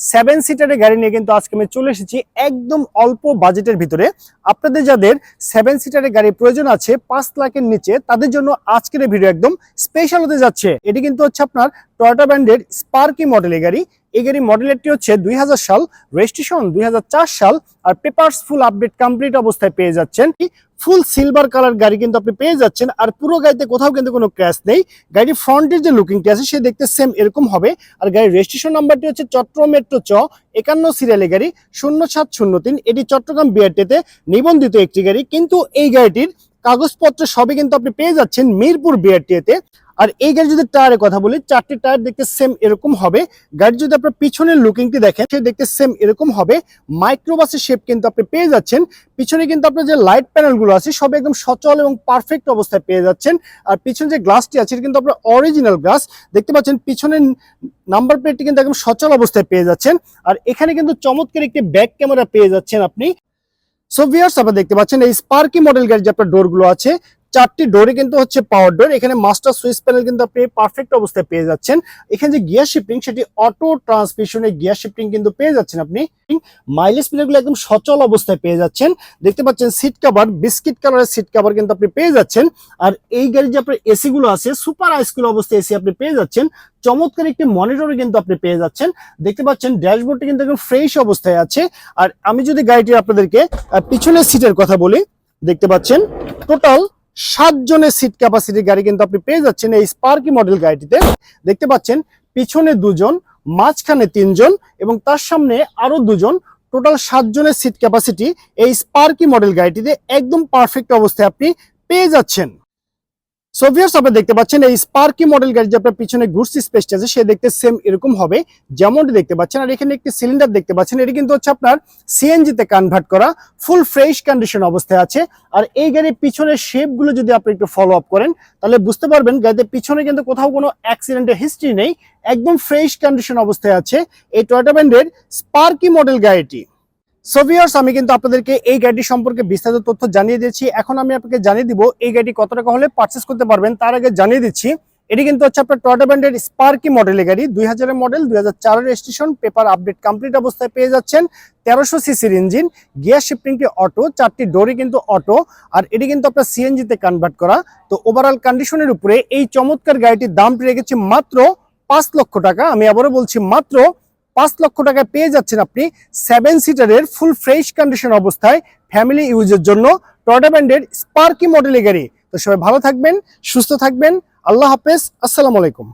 Seven সিটারের গাড়ি নিয়ে কিন্তু আজকে আমি চলে এসেছি একদম অল্প বাজেটের ভিতরে। আপনাদের যাদের সেভেন সিটারের গাড়ি প্রয়োজন আছে, পাঁচ লাখের নিচে, তাদের জন্য আজকের ভিডিও একদম স্পেশাল হতে যাচ্ছে। এটি কিন্তু হচ্ছে আপনার টয়োটা ব্র্যান্ডের স্পার্কি মডেলের গাড়ি। এই গাড়ি মডেলেরটি হচ্ছে দুই হাজার সাল রেজিস্ট্রেশন দুই হাজার চার সাল, আর পেপারস ফুল আপডেট কমপ্লিট অবস্থায় পেয়ে যাচ্ছেন। ফুল সিলভার কালার গাড়ি কিন্তু আপনি পেয়ে যাচ্ছেন। আর পুরো গাড়িতে কোথাও কিন্তু কোনো ক্র্যাশ নেই। গাড়ির ফ্রন্টের যে লুকিংটি আছে, সে দেখতে সেম এরকম হবে। আর গাড়ির রেজিস্ট্রেশন নাম্বারটি হচ্ছে চট্টগ্রাম মেট্রো চ, একান্ন সিরিয়ালে গাড়ি শূন্য সাত শূন্য তিন এটি চট্টগ্রাম বিআরটিতে নিবন্ধিত একটি গাড়ি। কিন্তু এই গাড়িটির কাগজপত্র সবই কিন্তু আপনি পেয়ে যাচ্ছেন মিরপুর বিআরটিতে আর এই গাড়ি যদি টায়ারের কথা বলি, চারটি টায়ার দেখতে সেম এরকম হবে। গাড়ি যদি আপনার পিছনের লুকিংটি দেখেন, সে দেখতে সেম এরকম হবে। মাইক্রোবাসের শেপ কিন্তু আপনি পেয়ে যাচ্ছেন। পিছনে কিন্তু আপনার যে লাইট প্যানেলগুলো আছে সব একদম সচল এবং পারফেক্ট অবস্থায় পেয়ে যাচ্ছেন। আর পিছনে যে গ্লাসটি আছে কিন্তু আপনার অরিজিনাল গ্লাস দেখতে পাচ্ছেন, পিছনের নাম্বার প্লেটটি কিন্তু একদম সচল অবস্থায় পেয়ে যাচ্ছেন। আর এখানে কিন্তু চমৎকার একটি ব্যাক ক্যামেরা পেয়ে যাচ্ছেন আপনি। সো ভিউয়ার্স আপনারা দেখতে পাচ্ছেন, এই স্পার্কি মডেল গাড়ির যে আপনার ডোরগুলো আছে চারটি ডোরে কিন্তু হচ্ছে পাওয়ার ডোর এখানে মাস্টার সুইচ প্যানেল কিন্তু আপনি পারফেক্ট অবস্থায় পেয়ে যাচ্ছেন। এখানে যে গিয়ার শিফটিং সেটি অটো ট্রান্সমিশনের গিয়ার শিফটিং কিন্তু পেয়ে যাচ্ছেন আপনি। মাইলেজ প্লেটগুলো একদম সচল অবস্থায় পেয়ে যাচ্ছেন। দেখতে পাচ্ছেন সিট কভার বিস্কিট কালারের সিট কভার কিন্তু আপনি পেয়ে যাচ্ছেন। আর এই গাড়ির যে আপনার এসি গুলো আছে সুপার হাইস্কুল অবস্থায় এসি আপনি পেয়ে যাচ্ছেন। চমৎকার একটি মনিটরে কিন্তু আপনি পেয়ে যাচ্ছেন। দেখতে পাচ্ছেন ড্যাশবোর্ডটি কিন্তু একদম ফ্রেশ অবস্থায় আছে। আর আমি যদি গাড়িটির আপনাদেরকে পিছনের সিটের কথা বলি, দেখতে পাচ্ছেন টোটাল সাত জনের সিট ক্যাপাসিটির গাড়ি কিন্তু আপনি পেয়ে যাচ্ছেন এই স্পার্কি মডেল গাড়িটিতে। দেখতে পাচ্ছেন, পিছনে দুজন, মাঝখানে তিনজন এবং তার সামনে আরও দুজন। টোটাল সাতজনের সিট ক্যাপাসিটি এই স্পার্কি মডেল গাড়িটিতে একদম পারফেক্ট অবস্থায় আপনি পেয়ে যাচ্ছেন। সোভিয়ার্স আপনি দেখতে পাচ্ছেন এই স্পার্কি মডেল গাড়ি যে আপনার পিছনে ঘুরছি স্পেসটা আছে, সে দেখতে সেম এরকম হবে, যেমনটি দেখতে পাচ্ছেন। আর এখানে একটি সিলিন্ডার দেখতে পাচ্ছেন, এটি কিন্তু হচ্ছে আপনার সিএনজি তে কনভার্ট করা ফুল ফ্রেশ কন্ডিশন অবস্থায় আছে। আর এই গাড়ির পিছনের শেপগুলো যদি আপনি একটু ফলো আপ করেন, তাহলে বুঝতে পারবেন গাড়িতে পিছনে কিন্তু কোথাও কোনো অ্যাক্সিডেন্টের হিস্ট্রি নেই, একদম ফ্রেশ কন্ডিশন অবস্থায় আছে। এই টয়োটা ব্র্যান্ডের স্পার্কি মডেল গাড়িটি। সোভিয়ার্স আমি কিন্তু আপনাদেরকে এই গাড়ি সম্পর্কে বিস্তারিত তথ্য জানিয়ে দিয়েছি। এখন আমি আপনাকে জানিয়ে দিব, এই গাড়ি কত টাকা হলে পারচেস করতে পারবেন, তার আগে জানিয়ে দিচ্ছি, এটি কিন্তু হচ্ছে আপনার টয়োটা ব্র্যান্ডের স্পার্কি মডেলের গাড়ি, দুই হাজারের মডেল দুই হাজার চারের রেজিস্ট্রেশন পেপার আপডেট কমপ্লিট অবস্থায় পেয়ে যাচ্ছেন। তেরোশো সিসির ইঞ্জিন গিয়ার শিফটিংটি অটো চারটি ডোরি কিন্তু অটো আর এটি কিন্তু আপনার সিএনজিতে কনভার্ট করা। তো ওভারঅল কন্ডিশনের উপরে এই চমৎকার গাড়িটির দাম রেখেছি মাত্র পাঁচ লক্ষ টাকা, আমি আবারও বলছি মাত্র পাঁচ লক্ষ টাকায় পেয়ে যাচ্ছেন আপনি সেভেন সিটারের ফুল ফ্রেশ কন্ডিশন অবস্থায় ফ্যামিলি ইউজের জন্য টয়টা ব্র্যান্ডের স্পার্কি মডেলের গাড়ি। তো সবাই ভালো থাকবেন, সুস্থ থাকবেন। আল্লাহ হাফেজ। আসসালামু আলাইকুম।